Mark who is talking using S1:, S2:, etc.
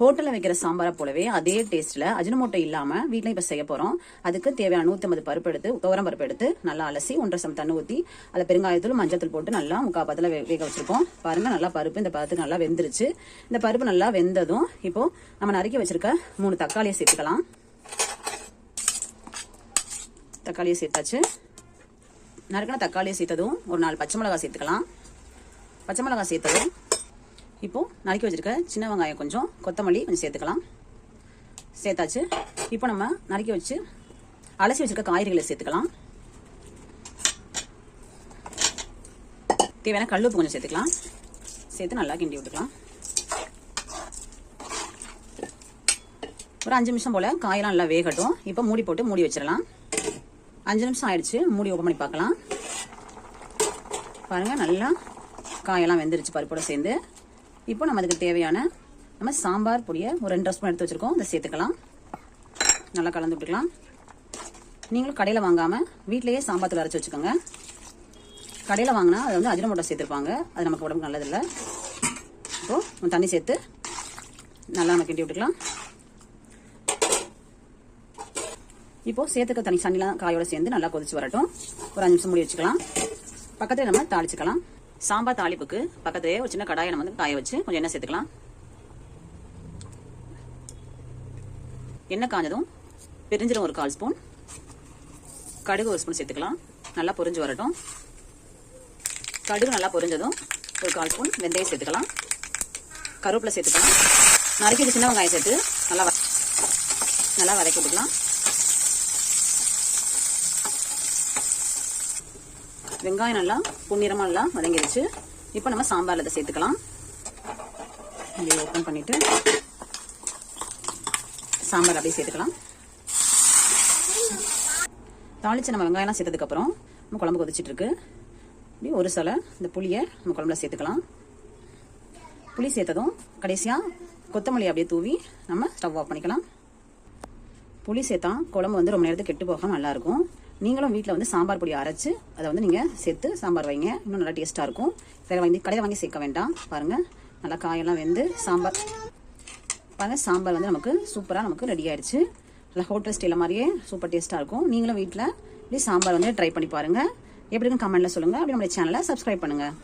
S1: ஹோட்டலில் வைக்கிற சாம்பாரை போலவே அதே டேஸ்ட்டில் அஜினமோட்டோ இல்லாமல் வீட்டில் இப்போ செய்ய போகிறோம் அதுக்கு தேவையான நூற்றம்பது பருப்பு எடுத்து துவரம் பருப்பு எடுத்து நல்லா அலசி ஒன்றரை சம் தண்ணி ஊற்றி அதில் பெருங்காயத்தூள் மஞ்சத்தூள் போட்டு நல்லா முக்கால் பத்தில் வேக வச்சுருக்கோம். பாருங்கள் நல்லா பருப்பு இந்த பருத்துக்கு நல்லா வெந்துருச்சு. இந்த பருப்பு நல்லா வெந்ததும் இப்போது நம்ம நறுக்கி வச்சுருக்க மூணு தக்காளியை சேர்த்துக்கலாம். தக்காளியை சேர்த்தாச்சு. நறுக்கின தக்காளியை சேர்த்ததும் ஒரு நாலு பச்சை மிளகாய் சேர்த்துக்கலாம். பச்சை மிளகாய் சேர்த்ததும் இப்போது நறுக்கி வச்சுருக்க சின்ன வெங்காயம் கொஞ்சம் கொத்தமல்லி கொஞ்சம் சேர்த்துக்கலாம். சேர்த்தாச்சு. இப்போ நம்ம நறுக்கி வச்சு அலசி வச்சுருக்க காய்கறிகளை சேர்த்துக்கலாம். தேவையான கல்லுப்பு கொஞ்சம் சேர்த்துக்கலாம். சேர்த்து நல்லா கிண்டி விட்டுக்கலாம். ஒரு அஞ்சு நிமிஷம் போல் காயெல்லாம் நல்லா வேகட்டும். இப்போ மூடி போட்டு மூடி வச்சிடலாம். அஞ்சு நிமிஷம் ஆயிடுச்சு. மூடி ஓப்பன் பண்ணி பார்க்கலாம். பாருங்கள் நல்லா காயெல்லாம் வெந்துருச்சு பருப்போட சேர்ந்து. இப்போ நம்ம அதுக்கு தேவையான நம்ம சாம்பார் பொடியை ஒரு ரெண்டு ஸ்பூன் எடுத்து வச்சுருக்கோம். அதை சேர்த்துக்கலாம். நல்லா கலந்து விட்டுக்கலாம். நீங்களும் கடையில் வாங்காமல் வீட்டிலேயே சாம்பார் தூள் அரைச்சி வச்சுக்கோங்க. கடையில் வாங்கினா அதை வந்து அஜினமோட்டோ சேர்த்துருப்பாங்க. அது நமக்கு உடம்புக்கு நல்லதில்லை. இப்போது தண்ணி சேர்த்து நல்லா நம்ம கிண்டி விட்டுக்கலாம். இப்போது சேர்த்துக்க தண்ணி தண்ணிலாம் காயோட சேர்ந்து நல்லா கொதிச்சு வரட்டும். ஒரு அஞ்சு நிமிஷம் மூடி வச்சுக்கலாம். பக்கத்தில் நம்ம தாளிச்சுக்கலாம். சாம்பார் தாளிப்புக்கு பக்கத்துலேயே ஒரு சின்ன கடாயை நம்ம வந்து காய வச்சு கொஞ்சம் எண்ணெய் சேர்த்துக்கலாம். எண்ணெய் காஞ்சதும் பெருஞ்சீரகம் ஒரு கால் ஸ்பூன். கடுகு ஒரு ஸ்பூன் சேர்த்துக்கலாம். நல்லா பொரிஞ்சு வரட்டும். கடுகு நல்லா பொரிஞ்சதும் ஒரு கால் ஸ்பூன் வெந்தயம் சேர்த்துக்கலாம். கருவேப்பிலை சேர்த்துக்கலாம். நறுக்கி சின்ன வெங்காயம் சேர்த்து நல்லா வ- நல்லா வதக்கி விட்டுக்கலாம். வெங்காயம் நல்லா பொன்னிறமா நல்லா வதங்கிடுச்சு இப்போ நம்ம சாம்பார்ல இதை சேர்த்துக்கலாம். இதை ஓப்பன் பண்ணிட்டு சாம்பார் அப்படியே சேர்த்துக்கலாம். தாளிச்சு நம்ம வெங்காயம்லாம் சேர்த்ததுக்கு அப்புறம் நம்ம குழம்பு கொதிச்சுட்டு இருக்கு இப்படி ஒரு சில இந்த புளியை நம்ம குழம்புல சேர்த்துக்கலாம். புளி சேர்த்ததும் கடைசியாக கொத்தமல்லி அப்படியே தூவி நம்ம ஸ்டவ் ஆஃப் பண்ணிக்கலாம். புளி சேர்த்தா குழம்பு வந்து ரொம்ப நேரத்துக்கு கெட்டு போகாமல் நல்லா இருக்கும். நீங்களும் வீட்டில் வந்து சாம்பார் பொடி அரைச்சு அதை வந்து நீங்கள் சேர்த்து சாம்பார் வைங்க. இன்னும் நல்லா டேஸ்ட்டாக இருக்கும். கடையில் வாங்கி கடையில் வாங்கி சேர்க்க வேண்டாம். பாருங்கள் நல்லா காயெல்லாம் வெந்து சாம்பார் பாருங்கள் சாம்பார் வந்து நமக்கு சூப்பராக நமக்கு ரெடி ஆயிடுச்சு. நல்லா ஹோட்டல் ஸ்டைல மாதிரியே சூப்பர் டேஸ்ட்டாக இருக்கும். நீங்களும் வீட்டில் இப்படி சாம்பார் வந்து ட்ரை பண்ணி பாருங்கள் எப்படி இருக்குன்னு கமெண்ட்டில் சொல்லுங்கள் அப்படி நம்மளுடைய சேனலை சப்ஸ்கிரைப் பண்ணுங்கள்